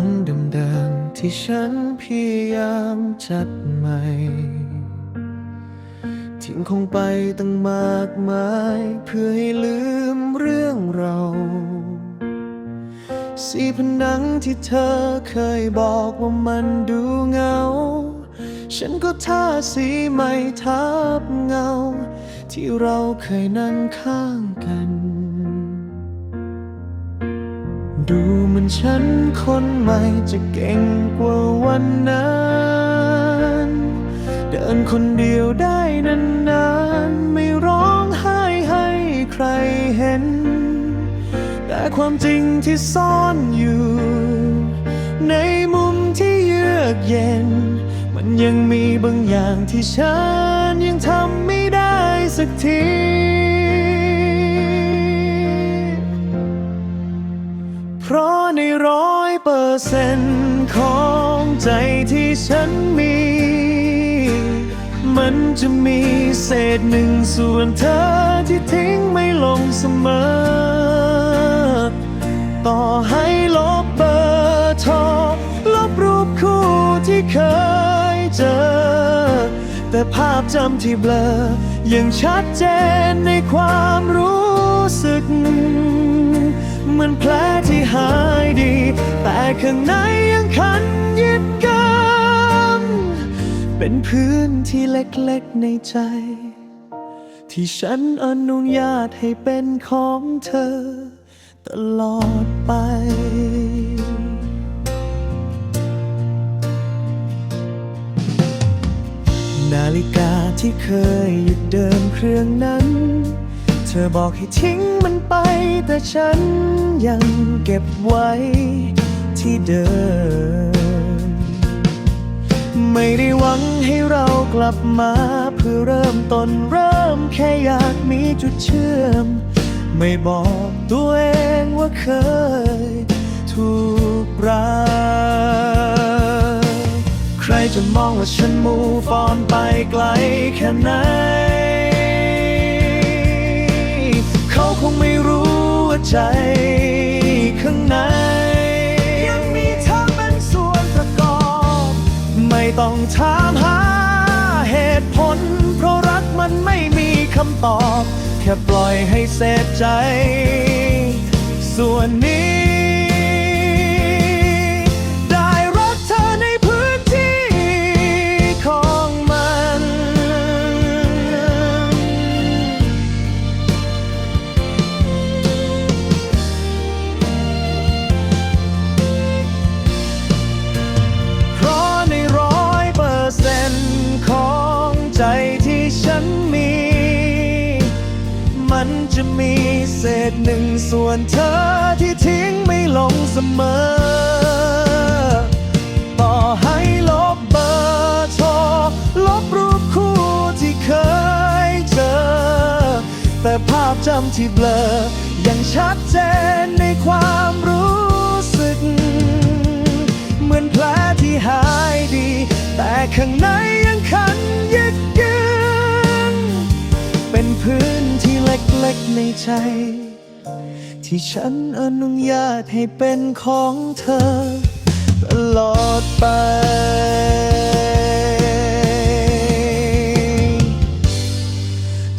ห้องเดิมๆที่ฉันพยายามจัดใหม่ทิ้งคงไปตั้งมากมาย เพื่อให้ลืมเรื่องเรา สีผนังที่เธอเคยบอกว่ามันดูเงา ฉันก็ทาสีใหม่ทับเงา ที่เราเคยนั่งข้างกัน ดูเหมือนฉันคนใหม่จะเก่งกว่าวันนั้น เดินคนเดียวได้นานๆ ไม่ร้องไห้ให้ใครเห็น แต่ความจริงที่ซ่อนอยู่ ในมุมที่เยือกเย็น มันยังมีบางอย่างที่ฉันยังทำไม่ได้สักที เพราะในร้อยเปอร์เซ็นต์ของใจที่ฉันมี มันจะมีเศษหนึ่งส่วนเธอที่ทิ้งไม่ลงเสมอ ต่อให้ลบเบอร์โทรลบรูปคู่ที่เคยเจอ แต่ภาพจำที่เบลอยังชัดเจน แต่ข้างในยังคันยิบกัน เป็นพื้นที่เล็กๆในใจ ที่ฉันอนุญาตให้เป็นของเธอ ตลอดไปนาฬิกาที่เคยหยุดเดินเครื่องนั้น เธอบอกให้ทิ้งมันไป แต่ฉันยังเก็บไว้ที่เดิม ไม่ได้หวังให้เรากลับมา เพื่อเริ่มต้นเริ่มแค่อยากมีจุดเชื่อม ไม่บอกตัวเองว่าเคยถูกรักใครจะมองว่าฉันมูฟอนไปไกลแค่ไหน เขาคงไม่รู้ว่าใจข้างใน ยังมีเธอเป็นส่วนประกอบ ไม่ต้องถามหาเหตุผล เพราะรักมันไม่มีคำตอบ แค่ปล่อยให้เสพใจ ส่วนนี้ ใจที่ฉันมี มันจะมีเศษหนึ่งส่วนเธอที่ทิ้งไม่ลงเสมอ ต่อให้ลบเบอร์โทรลบรูปคู่ที่เคยเจอ แต่ภาพจำที่เบลอ ยังชัดเจนในความรู้สึก เหมือนแผลที่หายดี แต่ข้างใน ล็กๆในใจ ที่ฉันอนุญาตให้เป็นของเธอ ตลอดไป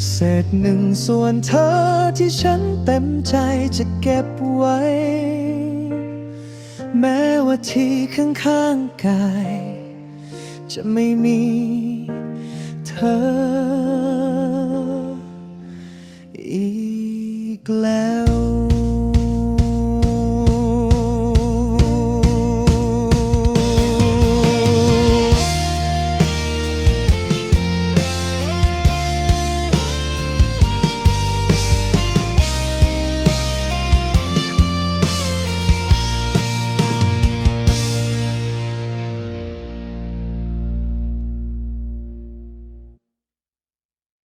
เศษหนึ่งส่วนเธอที่ฉันเต็มใจจะเก็บไว้ แม้ว่าที่ข้างๆกาย จะไม่มีเธอ อีกแล้ว